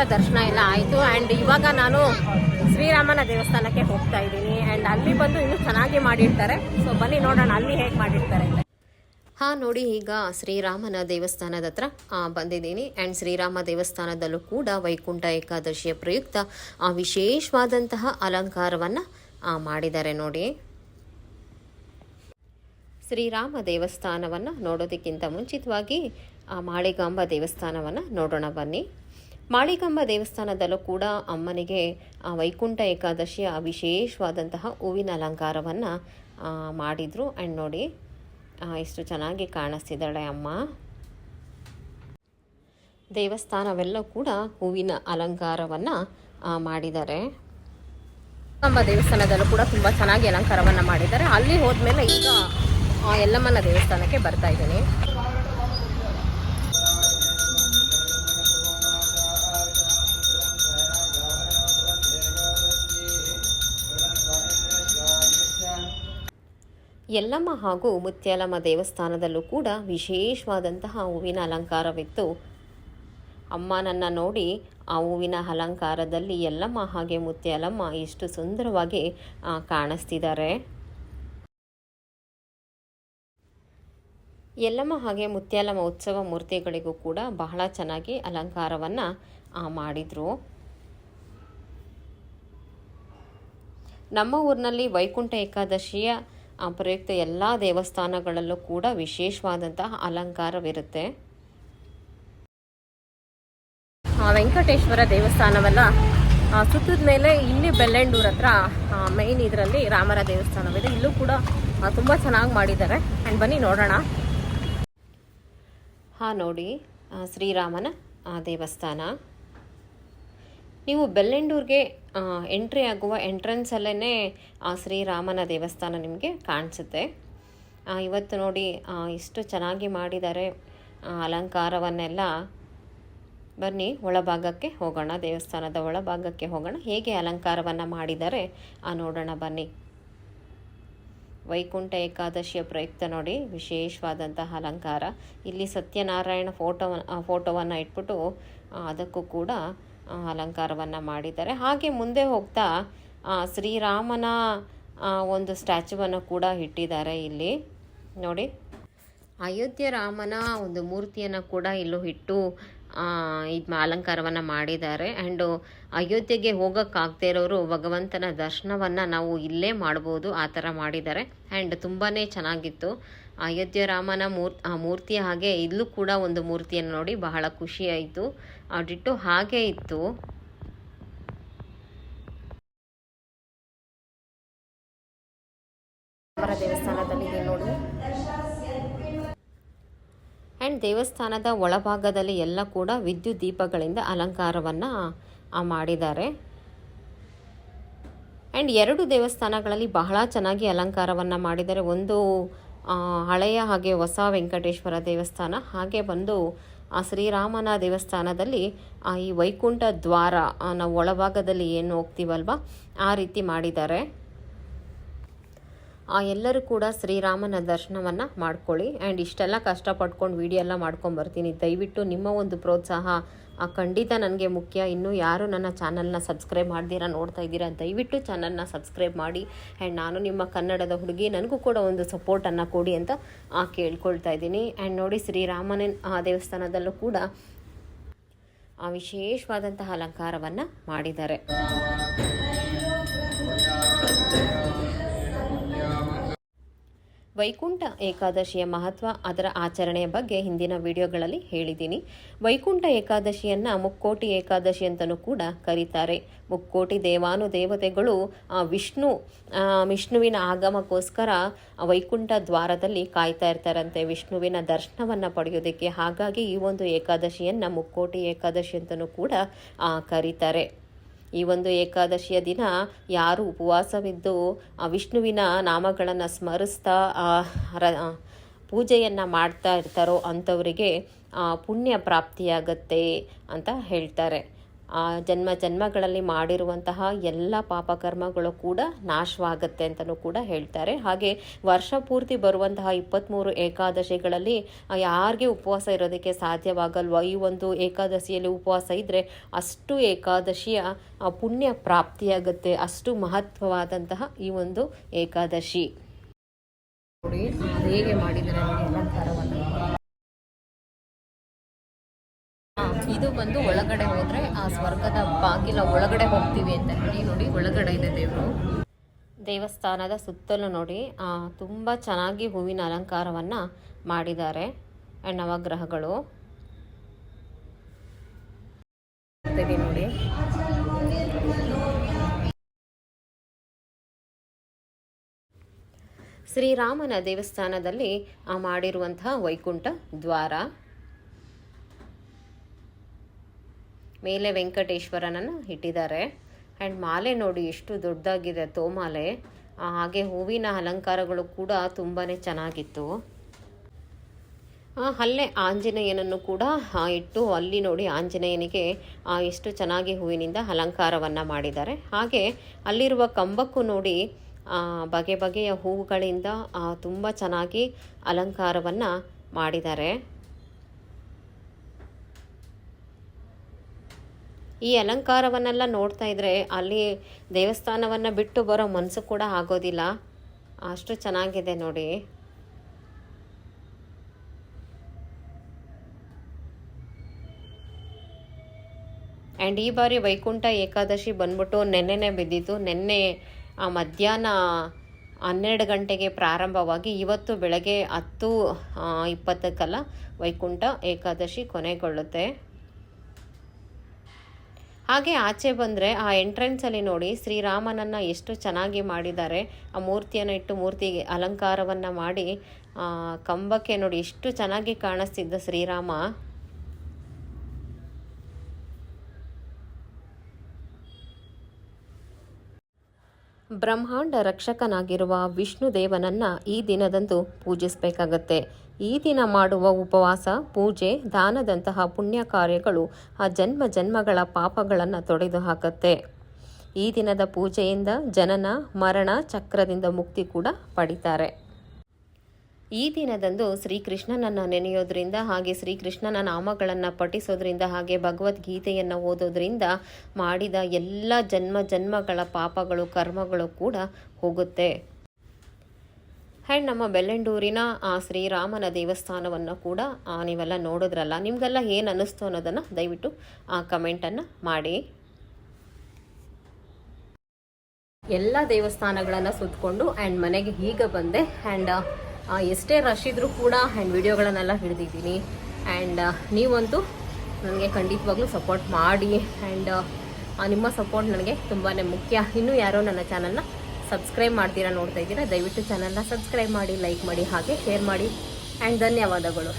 ದೇವರ ದರ್ಶನ ಎಲ್ಲ ಆಯಿತು. ಆ್ಯಂಡ್ ಇವಾಗ ನಾನು ಶ್ರೀರಾಮನ ದೇವಸ್ಥಾನಕ್ಕೆ ಹೋಗ್ತಾ ಇದ್ದೀನಿ. ಆ್ಯಂಡ್ ಅಲ್ಲಿ ಬಂದು ಇನ್ನೂ ಚೆನ್ನಾಗಿ ಮಾಡಿರ್ತಾರೆ. ಸೊ ಬನ್ನಿ ನೋಡೋಣ ಅಲ್ಲಿ ಹೇಗೆ ಮಾಡಿರ್ತಾರೆ ಹಾ ನೋಡಿ ಈಗ ಶ್ರೀರಾಮನ ದೇವಸ್ಥಾನದ ಹತ್ರ ಬಂದಿದ್ದೀನಿ. ಆ್ಯಂಡ್ ಶ್ರೀರಾಮ ದೇವಸ್ಥಾನದಲ್ಲೂ ಕೂಡ ವೈಕುಂಠ ಏಕಾದಶಿಯ ಪ್ರಯುಕ್ತ ಆ, ವಿಶೇಷವಾದಂತಹ ಅಲಂಕಾರವನ್ನು ಮಾಡಿದ್ದಾರೆ ನೋಡಿ. ಶ್ರೀರಾಮ ದೇವಸ್ಥಾನವನ್ನು ನೋಡೋದಕ್ಕಿಂತ ಮುಂಚಿತವಾಗಿ ಆ ಮಾಳಿಗಾಂಬ ದೇವಸ್ಥಾನವನ್ನು ನೋಡೋಣ ಬನ್ನಿ. ಮಾಳಿಗಾಂಬ ದೇವಸ್ಥಾನದಲ್ಲೂ ಕೂಡ ಅಮ್ಮನಿಗೆ ವೈಕುಂಠ ಏಕಾದಶಿಯ ವಿಶೇಷವಾದಂತಹ ಹೂವಿನ ಅಲಂಕಾರವನ್ನು ಮಾಡಿದರು. ಆ್ಯಂಡ್ ನೋಡಿ ಎಷ್ಟು ಚೆನ್ನಾಗಿ ಕಾಣಿಸ್ತಿದ್ದಾಳೆ ಅಮ್ಮ. ದೇವಸ್ಥಾನವೆಲ್ಲ ಕೂಡ ಹೂವಿನ ಅಲಂಕಾರವನ್ನು ಮಾಡಿದ್ದಾರೆ. ಕಂಬ ದೇವಸ್ಥಾನದಲ್ಲೂ ಕೂಡ ತುಂಬ ಚೆನ್ನಾಗಿ ಅಲಂಕಾರವನ್ನು ಮಾಡಿದ್ದಾರೆ. ಅಲ್ಲಿ ಹೋದ್ಮೇಲೆ ಈಗ ಎಲ್ಲಮ್ಮನ ದೇವಸ್ಥಾನಕ್ಕೆ ಬರ್ತಾ ಇದ್ದೀನಿ. ಯಲ್ಲಮ್ಮ ಹಾಗೂ ಮುತ್ಯಾಲಮ್ಮ ದೇವಸ್ಥಾನದಲ್ಲೂ ಕೂಡ ವಿಶೇಷವಾದಂತಹ ಹೂವಿನ ಅಲಂಕಾರವಿತ್ತು. ಅಮ್ಮನನ್ನು ನೋಡಿ, ಆ ಹೂವಿನ ಅಲಂಕಾರದಲ್ಲಿ ಯಲ್ಲಮ್ಮ ಹಾಗೆ ಮುತ್ಯಾಲಮ್ಮ ಎಷ್ಟು ಸುಂದರವಾಗಿ ಕಾಣಿಸ್ತಿದ್ದಾರೆ. ಯಲ್ಲಮ್ಮ ಹಾಗೆ ಮುತ್ಯಾಲಮ್ಮ ಉತ್ಸವ ಮೂರ್ತಿಗಳಿಗೂ ಕೂಡ ಬಹಳ ಚೆನ್ನಾಗಿ ಅಲಂಕಾರವನ್ನು ಮಾಡಿದರು. ನಮ್ಮ ಊರಿನಲ್ಲಿ ವೈಕುಂಠ ಏಕಾದಶಿಯ ಪ್ರಯುಕ್ತ ಎಲ್ಲ ದೇವಸ್ಥಾನಗಳಲ್ಲೂ ಕೂಡ ವಿಶೇಷವಾದಂತಹ ಅಲಂಕಾರವಿರುತ್ತೆ. ವೆಂಕಟೇಶ್ವರ ದೇವಸ್ಥಾನವೆಲ್ಲ ಸುತ್ತದ ಮೇಲೆ ಇಲ್ಲಿ ಬೆಳ್ಳಂಡೂರ್ ಹತ್ರ ಮೈನ್ ಇದರಲ್ಲಿ ರಾಮರ ದೇವಸ್ಥಾನವಿದೆ. ಇಲ್ಲೂ ಕೂಡ ತುಂಬ ಚೆನ್ನಾಗಿ ಮಾಡಿದ್ದಾರೆ. ಆ್ಯಂಡ್ ಬನ್ನಿ ನೋಡೋಣ. ಹಾಂ ನೋಡಿ ಶ್ರೀರಾಮನ ದೇವಸ್ಥಾನ. ನೀವು ಬೆಲ್ಲೆಂಡೂರಿಗೆ ಎಂಟ್ರಿ ಆಗುವ ಎಂಟ್ರೆನ್ಸಲ್ಲೇ ಆ, ಶ್ರೀರಾಮನ ದೇವಸ್ಥಾನ ನಿಮಗೆ ಕಾಣಿಸುತ್ತೆ. ಇವತ್ತು ನೋಡಿ ಇಷ್ಟು ಚೆನ್ನಾಗಿ ಮಾಡಿದ್ದಾರೆ ಅಲಂಕಾರವನ್ನೆಲ್ಲ ಬನ್ನಿ, ಒಳಭಾಗಕ್ಕೆ ಹೋಗೋಣ, ದೇವಸ್ಥಾನದ ಒಳಭಾಗಕ್ಕೆ ಹೋಗೋಣ. ಹೇಗೆ ಅಲಂಕಾರವನ್ನು ಮಾಡಿದ್ದಾರೆ ಆ, ನೋಡೋಣ ಬನ್ನಿ. ವೈಕುಂಠ ಏಕಾದಶಿಯ ಪ್ರಯುಕ್ತ ನೋಡಿ, ವಿಶೇಷವಾದಂತಹ ಅಲಂಕಾರ. ಇಲ್ಲಿ ಸತ್ಯನಾರಾಯಣ ಫೋಟೋ ಫೋಟೋವನ್ನು ಇಟ್ಬಿಟ್ಟು ಅದಕ್ಕೂ ಕೂಡ ಅಲಂಕಾರವನ್ನು ಮಾಡಿದ್ದಾರೆ. ಹಾಗೆ ಮುಂದೆ ಹೋಗ್ತಾ ಶ್ರೀರಾಮನ ಒಂದು ಸ್ಟ್ಯಾಚುವನ್ನು ಕೂಡ ಇಟ್ಟಿದ್ದಾರೆ ಇಲ್ಲಿ. ನೋಡಿ. ಅಯೋಧ್ಯೆ ರಾಮನ ಒಂದು ಮೂರ್ತಿಯನ್ನು ಕೂಡ ಇಲ್ಲೂ ಇಟ್ಟು ಇದು ಅಲಂಕಾರವನ್ನು ಮಾಡಿದ್ದಾರೆ. ಆ್ಯಂಡು ಅಯೋಧ್ಯೆಗೆ ಹೋಗೋಕ್ಕಾಗದೇ ಇರೋರು ಭಗವಂತನ ದರ್ಶನವನ್ನು ನಾವು ಇಲ್ಲೇ ಮಾಡ್ಬೋದು, ಆ ಥರ ಮಾಡಿದ್ದಾರೆ. ಆ್ಯಂಡ್ ತುಂಬಾ ಚೆನ್ನಾಗಿತ್ತು. ಅಯೋಧ್ಯೆ ರಾಮನ ಮೂರ್ ಆ ಮೂರ್ತಿ ಹಾಗೆ ಇಲ್ಲೂ ಕೂಡ ಒಂದು ಮೂರ್ತಿಯನ್ನು ನೋಡಿ ಬಹಳ ಖುಷಿ ಆಯಿತು ಡಿಟ್ಟು ಹಾಗೆ ಇತ್ತು. ಅಂಡ್ ನೋಡಿ. ಆ್ಯಂಡ್ ದೇವಸ್ಥಾನದ ಒಳಭಾಗದಲ್ಲಿ ಎಲ್ಲ ಕೂಡ ವಿದ್ಯುತ್ ದೀಪಗಳಿಂದ ಅಲಂಕಾರವನ್ನು ಮಾಡಿದ್ದಾರೆ. ಆ್ಯಂಡ್ ಎರಡು ದೇವಸ್ಥಾನಗಳಲ್ಲಿ ಬಹಳ ಚೆನ್ನಾಗಿ ಅಲಂಕಾರವನ್ನು ಮಾಡಿದ್ದಾರೆ. ಒಂದು ಹಳೆಯ ಹಾಗೆ ಹೊಸ ವೆಂಕಟೇಶ್ವರ ದೇವಸ್ಥಾನ, ಹಾಗೆ ಬಂದು ಆ ಶ್ರೀರಾಮನ ದೇವಸ್ಥಾನದಲ್ಲಿ ಈ ವೈಕುಂಠ ದ್ವಾರ ನಾವು ಒಳಭಾಗದಲ್ಲಿ ಏನು ಹೋಗ್ತೀವಲ್ವ, ಆ ರೀತಿ ಮಾಡಿದ್ದಾರೆ. ಎಲ್ಲರೂ ಕೂಡ ಶ್ರೀರಾಮನ ದರ್ಶನವನ್ನು ಮಾಡ್ಕೊಳ್ಳಿ. ಆ್ಯಂಡ್ ಇಷ್ಟೆಲ್ಲ ಕಷ್ಟಪಟ್ಕೊಂಡು ವಿಡಿಯೋ ಎಲ್ಲ ಮಾಡ್ಕೊಂಡು ಬರ್ತೀನಿ. ದಯವಿಟ್ಟು ನಿಮ್ಮ ಒಂದು ಪ್ರೋತ್ಸಾಹ ಆ, ಖಂಡಿತ ನನಗೆ ಮುಖ್ಯ. ಇನ್ನೂ ಯಾರು ನನ್ನ ಚಾನಲ್ನ ಸಬ್ಸ್ಕ್ರೈಬ್ ಮಾಡ್ದಿರಾ ನೋಡ್ತಾ ಇದ್ದೀರಾ ದಯವಿಟ್ಟು ಚಾನಲ್ನ ಸಬ್ಸ್ಕ್ರೈಬ್ ಮಾಡಿ. ಆ್ಯಂಡ್ ನಾನು ನಿಮ್ಮ ಕನ್ನಡದ ಹುಡುಗಿ ನನಗೂ ಕೂಡ ಒಂದು ಸಪೋರ್ಟನ್ನು ಕೊಡಿ ಅಂತ ಆ, ಕೇಳ್ಕೊಳ್ತಾ ಇದ್ದೀನಿ. ಆ್ಯಂಡ್ ನೋಡಿ ಶ್ರೀರಾಮನ ಆ ದೇವಸ್ಥಾನದಲ್ಲೂ ಕೂಡ ಆ ವಿಶೇಷವಾದಂತಹ ಅಲಂಕಾರವನ್ನು ಮಾಡಿದ್ದಾರೆ. ವೈಕುಂಠ ಏಕಾದಶಿಯ ಮಹತ್ವ ಅದರ ಆಚರಣೆಯ ಬಗ್ಗೆ ಹಿಂದಿನ ವಿಡಿಯೋಗಳಲ್ಲಿ ಹೇಳಿದ್ದೀನಿ. ವೈಕುಂಠ ಏಕಾದಶಿಯನ್ನು ಮುಕ್ಕೋಟಿ ಏಕಾದಶಿ ಅಂತಲೂ ಕೂಡ ಕರೀತಾರೆ. ಮುಕ್ಕೋಟಿ ದೇವಾನು ದೇವತೆಗಳು ವಿಷ್ಣು ವಿಷ್ಣುವಿನ ಆಗಮಕ್ಕೋಸ್ಕರ ವೈಕುಂಠ ದ್ವಾರದಲ್ಲಿ ಕಾಯ್ತಾ ಇರ್ತಾರಂತೆ. ವಿಷ್ಣುವಿನ ದರ್ಶನವನ್ನು ಪಡೆಯೋದಕ್ಕೆ ಹಾಗಾಗಿ ಈ ಒಂದು ಏಕಾದಶಿಯನ್ನು ಮುಕ್ಕೋಟಿ ಏಕಾದಶಿ ಅಂತಲೂ ಕೂಡ ಕರೀತಾರೆ. ಈ ಒಂದು ಏಕಾದಶಿಯ ದಿನ ಯಾರು ಉಪವಾಸವಿದ್ದು ವಿಷ್ಣುವಿನ ನಾಮಗಳನ್ನು ಸ್ಮರಿಸ್ತಾ ಪೂಜೆಯನ್ನು ಮಾಡ್ತಾ ಇರ್ತಾರೋ ಅಂಥವರಿಗೆ ಪುಣ್ಯ ಪ್ರಾಪ್ತಿಯಾಗತ್ತೆ ಅಂತ ಹೇಳ್ತಾರೆ. ಜನ್ಮ ಜನ್ಮಗಳಲ್ಲಿ ಮಾಡಿರುವಂತಹ ಎಲ್ಲ ಪಾಪಕರ್ಮಗಳು ಕೂಡ ನಾಶವಾಗುತ್ತೆ ಅಂತಲೂ ಕೂಡ ಹೇಳ್ತಾರೆ. ಹಾಗೆ ವರ್ಷ ಪೂರ್ತಿ ಬರುವಂತಹ ಇಪ್ಪತ್ತ್ಮೂರು ಏಕಾದಶಿಗಳಲ್ಲಿ ಆ, ಯಾರಿಗೆ ಉಪವಾಸ ಇರೋದಕ್ಕೆ ಸಾಧ್ಯವಾಗಲ್ವ? ಈ ಒಂದು ಏಕಾದಶಿಯಲ್ಲಿ ಉಪವಾಸ ಇದ್ದರೆ ಅಷ್ಟು ಏಕಾದಶಿಯ ಪುಣ್ಯ ಪ್ರಾಪ್ತಿಯಾಗುತ್ತೆ. ಅಷ್ಟು ಮಹತ್ವವಾದಂತಹ ಈ ಒಂದು ಏಕಾದಶಿ. ನೋಡಿ ಹೇಗೆ ಮಾಡಿದರೆ ಅಲಂಕಾರವನ್ನು ಇದು ಬಂದು ಒಳಗಡೆ ಹೋದ್ರೆ ಆ ಸ್ವರ್ಗದ ಬಾಗಿಲ ಒಳಗಡೆ ಹೋಗ್ತೀವಿ ಅಂತ ಹೇಳಿ ನೋಡಿ, ಒಳಗಡೆ ಇದೆ ದೇವರು. ದೇವಸ್ಥಾನದ ಸುತ್ತಲೂ ನೋಡಿ ತುಂಬ ಚೆನ್ನಾಗಿ ಹೂವಿನ ಅಲಂಕಾರವನ್ನ ಮಾಡಿದ್ದಾರೆ ನವಗ್ರಹಗಳು ನೋಡಿ. ಶ್ರೀರಾಮನ ದೇವಸ್ಥಾನದಲ್ಲಿ ಆ ಮಾಡಿರುವಂತಹ ವೈಕುಂಠ ದ್ವಾರ. ಮೇಲೆ ವೆಂಕಟೇಶ್ವರನನ್ನು ಇಟ್ಟಿದ್ದಾರೆ. ಆ್ಯಂಡ್ ಮಾಲೆ ನೋಡಿ ಎಷ್ಟು ದೊಡ್ಡದಾಗಿದೆ ತೋಮಾಲೆ. ಹಾಗೆ ಹೂವಿನ ಅಲಂಕಾರಗಳು ಕೂಡ ತುಂಬಾ ಚೆನ್ನಾಗಿತ್ತು. ಅಲ್ಲೇ ಆಂಜನೇಯನನ್ನು ಕೂಡ ಇಟ್ಟು ಅಲ್ಲಿ ನೋಡಿ ಆಂಜನೇಯನಿಗೆ ಎಷ್ಟು ಚೆನ್ನಾಗಿ ಹೂವಿನಿಂದ ಅಲಂಕಾರವನ್ನು ಮಾಡಿದ್ದಾರೆ. ಹಾಗೆ ಅಲ್ಲಿರುವ ಕಂಬಕ್ಕೂ ನೋಡಿ ಬಗೆ ಬಗೆಯ ಹೂವುಗಳಿಂದ ತುಂಬ ಚೆನ್ನಾಗಿ ಅಲಂಕಾರವನ್ನು ಮಾಡಿದ್ದಾರೆ. ಈ ಅಲಂಕಾರವನ್ನೆಲ್ಲ ನೋಡ್ತಾ ಇದ್ರೆ ಅಲ್ಲಿ ದೇವಸ್ಥಾನವನ್ನು ಬಿಟ್ಟು ಬರೋ ಮನಸ್ಸು ಕೂಡ ಆಗೋದಿಲ್ಲ. ಅಷ್ಟು ಚೆನ್ನಾಗಿದೆ ನೋಡಿ. ಆ್ಯಂಡ್ ಈ ಬಾರಿ ವೈಕುಂಠ ಏಕಾದಶಿ ಬಂದ್ಬಿಟ್ಟು ನೆನ್ನೆನೆ ಬಿದ್ದಿತ್ತು ನೆನ್ನೆ ಆ, ಮಧ್ಯಾಹ್ನ ಹನ್ನೆರಡು ಗಂಟೆಗೆ ಪ್ರಾರಂಭವಾಗಿ ಇವತ್ತು ಬೆಳಗ್ಗೆ ಹತ್ತು ಇಪ್ಪತ್ತಕ್ಕಲ್ಲ ವೈಕುಂಠ ಏಕಾದಶಿ ಕೊನೆಗೊಳ್ಳುತ್ತೆ. ಹಾಗೆ ಆಚೆ ಬಂದರೆ ಆ ಎಂಟ್ರೆನ್ಸಲ್ಲಿ ನೋಡಿ ಶ್ರೀರಾಮನನ್ನು ಎಷ್ಟು ಚೆನ್ನಾಗಿ ಮಾಡಿದ್ದಾರೆ. ಆ ಮೂರ್ತಿಯನ್ನು ಇಟ್ಟು ಮೂರ್ತಿಗೆ ಅಲಂಕಾರವನ್ನು ಮಾಡಿ ಕಂಬಕ್ಕೆ ನೋಡಿ ಎಷ್ಟು ಚೆನ್ನಾಗಿ ಕಾಣಿಸ್ತಿದ್ದ ಶ್ರೀರಾಮ. ಬ್ರಹ್ಮಾಂಡ ರಕ್ಷಕನಾಗಿರುವ ವಿಷ್ಣು ದೇವನನ್ನು ಈ ದಿನದಂದು ಪೂಜಿಸಬೇಕಾಗತ್ತೆ. ಈ ದಿನ ಮಾಡುವ ಉಪವಾಸ, ಪೂಜೆ, ದಾನದಂತಹ ಪುಣ್ಯ ಕಾರ್ಯಗಳು ಆ ಜನ್ಮ ಜನ್ಮಗಳ ಪಾಪಗಳನ್ನು ತೊಡೆದು ಹಾಕುತ್ತೆ ಈ ದಿನದ ಪೂಜೆಯಿಂದ ಜನನ, ಮರಣ ಚಕ್ರದಿಂದ ಮುಕ್ತಿ ಕೂಡ ಪಡಿತಾರೆ. ಈ ದಿನದಂದು ಶ್ರೀಕೃಷ್ಣನನ್ನು ನೆನೆಯೋದ್ರಿಂದ ಹಾಗೆ ಶ್ರೀಕೃಷ್ಣನ ನಾಮಗಳನ್ನು ಪಠಿಸೋದ್ರಿಂದ ಹಾಗೆ ಭಗವದ್ಗೀತೆಯನ್ನು ಓದೋದ್ರಿಂದ ಮಾಡಿದ ಎಲ್ಲ ಜನ್ಮ ಜನ್ಮಗಳ ಪಾಪಗಳು, ಕರ್ಮಗಳು ಕೂಡ ಹೋಗುತ್ತೆ. ಆ್ಯಂಡ್ ನಮ್ಮ ಬೆಳ್ಳಂಡೂರಿನ, ಆ, ಶ್ರೀರಾಮನ ದೇವಸ್ಥಾನವನ್ನು ಕೂಡ ನೀವೆಲ್ಲ ನೋಡಿದ್ರಲ್ಲ, ನಿಮಗೆಲ್ಲ ಏನು ಅನ್ನಿಸ್ತು ಅನ್ನೋದನ್ನು ದಯವಿಟ್ಟು, ಆ ಕಮೆಂಟನ್ನು ಮಾಡಿ. ಎಲ್ಲ ದೇವಸ್ಥಾನಗಳನ್ನು ಸುತ್ತಕೊಂಡು ಆ್ಯಂಡ್ ಮನೆಗೆ ಈಗ ಬಂದೆ. ಆ್ಯಂಡ್ ಎಷ್ಟೇ ರಶ್ ಇದ್ರೂ ಕೂಡ ಆ್ಯಂಡ್ ವಿಡಿಯೋಗಳನ್ನೆಲ್ಲ ಹಿಡಿದಿದ್ದೀನಿ. ಆ್ಯಂಡ್ ನೀವಂತೂ ನನಗೆ ಖಂಡಿತವಾಗ್ಲೂ ಸಪೋರ್ಟ್ ಮಾಡಿ. ಆ್ಯಂಡ್ ನಿಮ್ಮ ಸಪೋರ್ಟ್ ನನಗೆ ತುಂಬಾ ಮುಖ್ಯ. ಇನ್ನೂ ಯಾರೋ ನನ್ನ ಚಾನಲ್ನ ಸಬ್ಸ್ಕ್ರೈಬ್ ಮಾಡ್ತೀರಾ ನೋಡ್ತಾ ಇದ್ದೀರಾ, ದಯವಿಟ್ಟು ಚಾನಲ್ನ ಸಬ್ಸ್ಕ್ರೈಬ್ ಮಾಡಿ ಲೈಕ್ ಮಾಡಿ, ಹಾಗೆ ಶೇರ್ ಮಾಡಿ ಆ್ಯಂಡ್ ಧನ್ಯವಾದಗಳು.